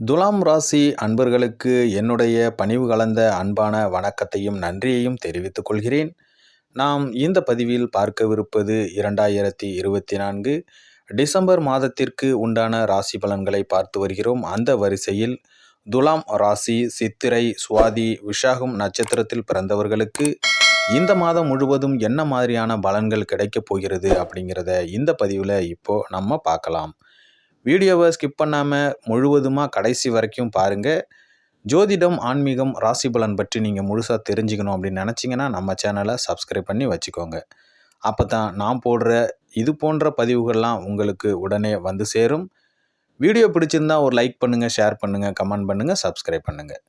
துலாம் ராசி அன்பர்களுக்கு என்னுடைய பணிவு கலந்த அன்பான வணக்கத்தையும் நன்றியையும் தெரிவித்துக் கொள்கிறேன். நாம் இந்த பதிவில் பார்க்கவிருப்பது இரண்டாயிரத்தி இருபத்தி நான்கு டிசம்பர் மாதத்திற்கு உண்டான ராசி பலன்களை பார்த்து வருகிறோம். அந்த வரிசையில் துலாம் ராசி சித்திரை சுவாதி விஷாகம் நட்சத்திரத்தில் பிறந்தவர்களுக்கு இந்த மாதம் முழுவதும் என்ன மாதிரியான பலன்கள் கிடைக்கப் போகிறது அப்படிங்கிறத இந்த பதிவில் இப்போது நம்ம பார்க்கலாம். வீடியோவை ஸ்கிப் பண்ணாமல் முழுவதுமாக கடைசி வரைக்கும் பாருங்கள் ஜோதிடம் ஆன்மீகம் ராசி பலன் பற்றி நீங்கள் முழுசாக தெரிஞ்சுக்கணும் அப்படின்னு நினச்சிங்கன்னா நம்ம சேனலை சப்ஸ்கிரைப் பண்ணி வச்சுக்கோங்க. அப்போ தான் நான் போடுற இது போன்ற பதிவுகள்லாம் உங்களுக்கு உடனே வந்து சேரும். வீடியோ பிடிச்சிருந்தா ஒரு லைக் பண்ணுங்கள் ஷேர் பண்ணுங்கள் கமெண்ட் பண்ணுங்கள் சப்ஸ்கிரைப் பண்ணுங்கள்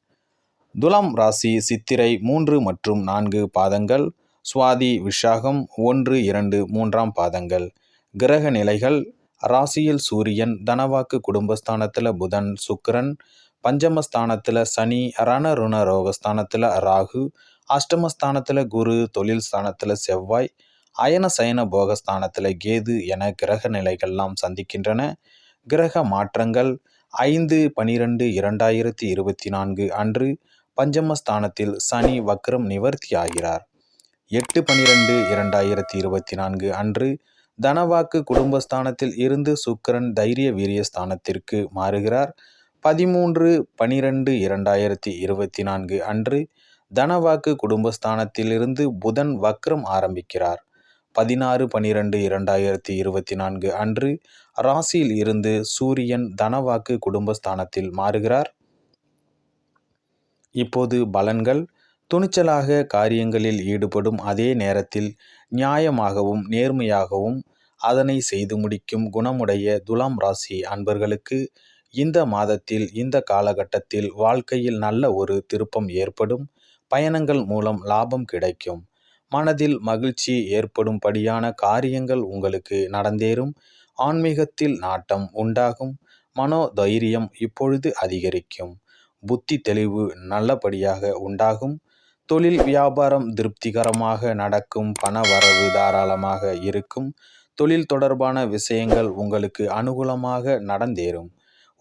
துலாம் ராசி சித்திரை மூன்று மற்றும் நான்கு பாதங்கள். சுவாதி விஷாகம் ஒன்று இரண்டு மூன்றாம் பாதங்கள். கிரக நிலைகள் ராசியில் சூரியன் தனவாக்கு குடும்பஸ்தானத்தில் புதன் சுக்கரன். பஞ்சமஸ்தானத்தில் சனி ரண ருண ரோகஸ்தானத்தில் ராகு. அஷ்டமஸ்தானத்தில் குரு தொழில் ஸ்தானத்தில் செவ்வாய். அயன சயன போகஸ்தானத்தில் கேது என கிரக நிலைகள்லாம் சந்திக்கின்றன. கிரக மாற்றங்கள் ஐந்து பனிரெண்டு இரண்டாயிரத்தி இருபத்தி நான்கு அன்று பஞ்சமஸ்தானத்தில் சனி வக்ரம் நிவர்த்தி ஆகிறார். எட்டு பனிரெண்டு இரண்டாயிரத்தி இருபத்தி நான்கு அன்று தனவாக்கு குடும்பஸ்தானத்தில் இருந்து சுக்கரன் தைரிய வீரிய ஸ்தானத்திற்கு மாறுகிறார். பதிமூன்று பனிரெண்டு இரண்டாயிரத்தி இருபத்தி நான்கு அன்று தனவாக்கு குடும்பஸ்தானத்திலிருந்து புதன் வக்ரம் ஆரம்பிக்கிறார். பதினாறு பனிரெண்டு இரண்டாயிரத்தி இருபத்தி நான்கு அன்று ராசியில் இருந்து சூரியன் தனவாக்கு குடும்பஸ்தானத்தில் மாறுகிறார். இப்போது பலன்கள். துணிச்சலாக காரியங்களில் ஈடுபடும் அதே நேரத்தில் நியாயமாகவும் நேர்மையாகவும் அதனை செய்து முடிக்கும் குணமுடைய துலாம் ராசி அன்பர்களுக்கு இந்த மாதத்தில் இந்த காலகட்டத்தில் வாழ்க்கையில் நல்ல ஒரு திருப்பம் ஏற்படும். பயணங்கள் மூலம் லாபம் கிடைக்கும். மனதில் மகிழ்ச்சி ஏற்படும்படியான காரியங்கள் உங்களுக்கு நடந்தேறும். ஆன்மீகத்தில் நாட்டம் உண்டாகும். மனோ தைரியம் இப்பொழுது அதிகரிக்கும். புத்தி தெளிவு நல்லபடியாக உண்டாகும். தொழில் வியாபாரம் திருப்திகரமாக நடக்கும் பண வரவு தாராளமாக இருக்கும். தொழில் தொடர்பான விஷயங்கள் உங்களுக்கு அனுகூலமாக நடந்தேறும்.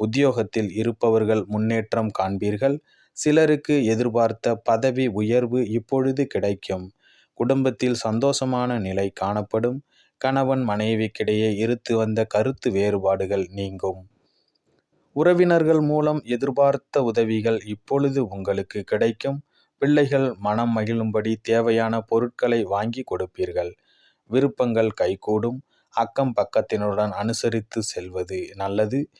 உத்தியோகத்தில் இருப்பவர்கள் முன்னேற்றம் காண்பீர்கள். சிலருக்கு எதிர்பார்த்த பதவி உயர்வு இப்பொழுது கிடைக்கும். குடும்பத்தில் சந்தோஷமான நிலை காணப்படும். கணவன் மனைவிக்கிடையே இருத்து வந்த கருத்து வேறுபாடுகள் நீங்கும். உறவினர்கள் மூலம் எதிர்பார்த்த உதவிகள் இப்பொழுது உங்களுக்கு கிடைக்கும். பிள்ளைகள் மனம் மகிழும்படி தேவையான பொருட்களை வாங்கி கொடுப்பீர்கள். விருப்பங்கள் கைகூடும். அக்கம் பக்கத்தினருடன் அனுசரித்து செல்வது நல்லது.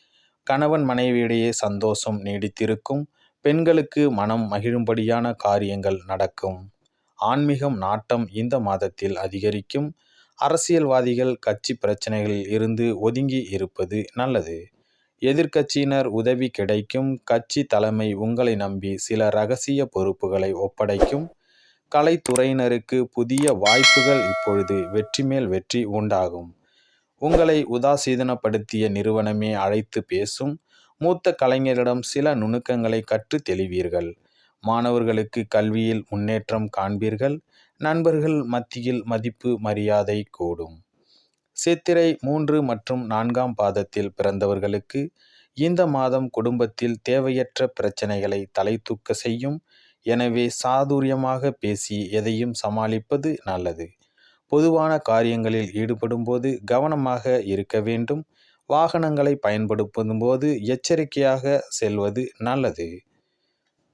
கணவன் மனைவியிடையே சந்தோஷம் நீடித்திருக்கும். பெண்களுக்கு மனம் மகிழும்படியான காரியங்கள் நடக்கும். ஆன்மீகம் நாட்டம் இந்த மாதத்தில் அதிகரிக்கும். அரசியல்வாதிகள் கட்சி பிரச்சனைகளில் இருந்து ஒதுங்கி இருப்பது நல்லது. எதிர்க்கட்சியினர் உதவி கிடைக்கும். கட்சி தலைமை உங்களை நம்பி சில ரகசிய பொறுப்புகளை ஒப்படைக்கும். கலைத்துறையினருக்கு புதிய வாய்ப்புகள் இப்பொழுது வெற்றி மேல் வெற்றி உண்டாகும். உங்களை உதாசீதனப்படுத்திய நிறுவனமே அழைத்து பேசும். மூத்த கலைஞரிடம் சில நுணுக்கங்களை கற்று தெளிவீர்கள். மாணவர்களுக்கு கல்வியில் முன்னேற்றம் காண்பீர்கள். நண்பர்கள் மத்தியில் மதிப்பு மரியாதை கூடும். சித்திரை மூன்று மற்றும் நான்காம் பாதத்தில் பிறந்தவர்களுக்கு இந்த மாதம் குடும்பத்தில் தேவையற்ற பிரச்சனைகளை தலை தூக்க செய்யும். எனவே சாதுரியமாக பேசி எதையும் சமாளிப்பது நல்லது. பொதுவான காரியங்களில் ஈடுபடும்போது கவனமாக இருக்க வேண்டும். வாகனங்களை பயன்படுத்தும் போது எச்சரிக்கையாக செல்வது நல்லது.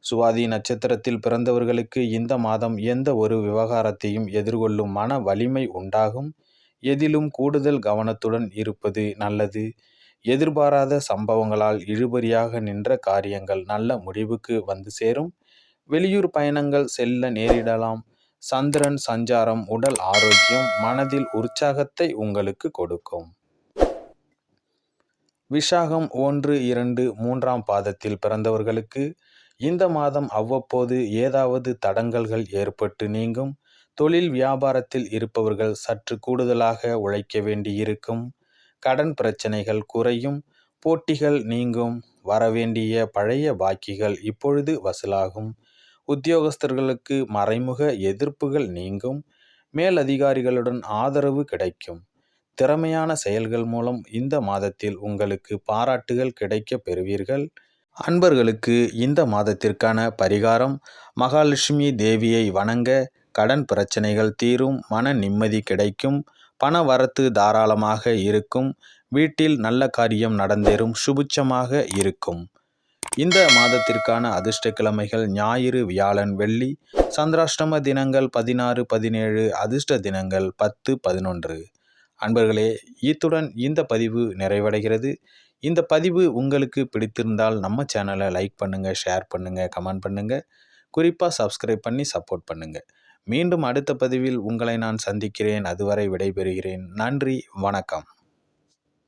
சுவாதி நட்சத்திரத்தில் பிறந்தவர்களுக்கு இந்த மாதம் எந்த ஒரு விவகாரத்தையும் எதிர்கொள்ளும் மன வலிமை உண்டாகும். எதிலும் கூடுதல் கவனத்துடன் இருப்பது நல்லது. எதிர்பாராத சம்பவங்களால் இழுபறியாக நின்ற காரியங்கள் நல்ல முடிவுக்கு வந்து சேரும். வெளியூர் பயணங்கள் செல்ல நேரிடலாம். சந்திரன் சஞ்சாரம் உடல் ஆரோக்கியம் மனதில் உற்சாகத்தை உங்களுக்கு கொடுக்கும். விஷாகம் ஒன்று இரண்டு மூன்றாம் பாதத்தில் பிறந்தவர்களுக்கு இந்த மாதம் அவ்வப்போது ஏதாவது தடங்கல்கள் ஏற்பட்டு நீங்கும். தொழில் வியாபாரத்தில் இருப்பவர்கள் சற்று கூடுதலாக உழைக்க வேண்டியிருக்கும். கடன் பிரச்சனைகள் குறையும். போட்டிகள் நீங்கும். வரவேண்டிய பழைய பாக்கிகள் இப்பொழுது வசூலாகும். உத்தியோகஸ்தர்களுக்கு மறைமுக எதிர்ப்புகள் நீங்கும். மேலதிகாரிகளுடன் ஆதரவு கிடைக்கும். திறமையான செயல்கள் மூலம் இந்த மாதத்தில் உங்களுக்கு பாராட்டுகள் கிடைக்க பெறுவீர்கள். அன்பர்களுக்கு இந்த மாதத்திற்கான பரிகாரம் மகாலட்சுமி தேவியை வணங்க கடன் பிரச்சனைகள் தீரும் மன நிம்மதி கிடைக்கும் பண வரத்து தாராளமாக இருக்கும் வீட்டில் நல்ல காரியம் நடந்தேறும் சுபிட்சமாக இருக்கும். இந்த மாதத்திற்கான அதிர்ஷ்ட கிழமைகள் ஞாயிறு வியாழன் வெள்ளி சந்திராஷ்டம தினங்கள் பதினாறு பதினேழு அதிர்ஷ்ட தினங்கள் பத்து பதினொன்று. அன்பர்களே இத்துடன் இந்த பதிவு நிறைவடைகிறது. இந்த பதிவு உங்களுக்கு பிடித்திருந்தால் நம்ம சேனலை லைக் பண்ணுங்கள் ஷேர் பண்ணுங்கள் கமெண்ட் பண்ணுங்கள் குறிப்பாக சப்ஸ்கிரைப் பண்ணி சப்போர்ட் பண்ணுங்கள் மீண்டும் அடுத்த பதிவில் உங்களை நான் சந்திக்கிறேன். அதுவரை விடைபெறுகிறேன். நன்றி. வணக்கம்.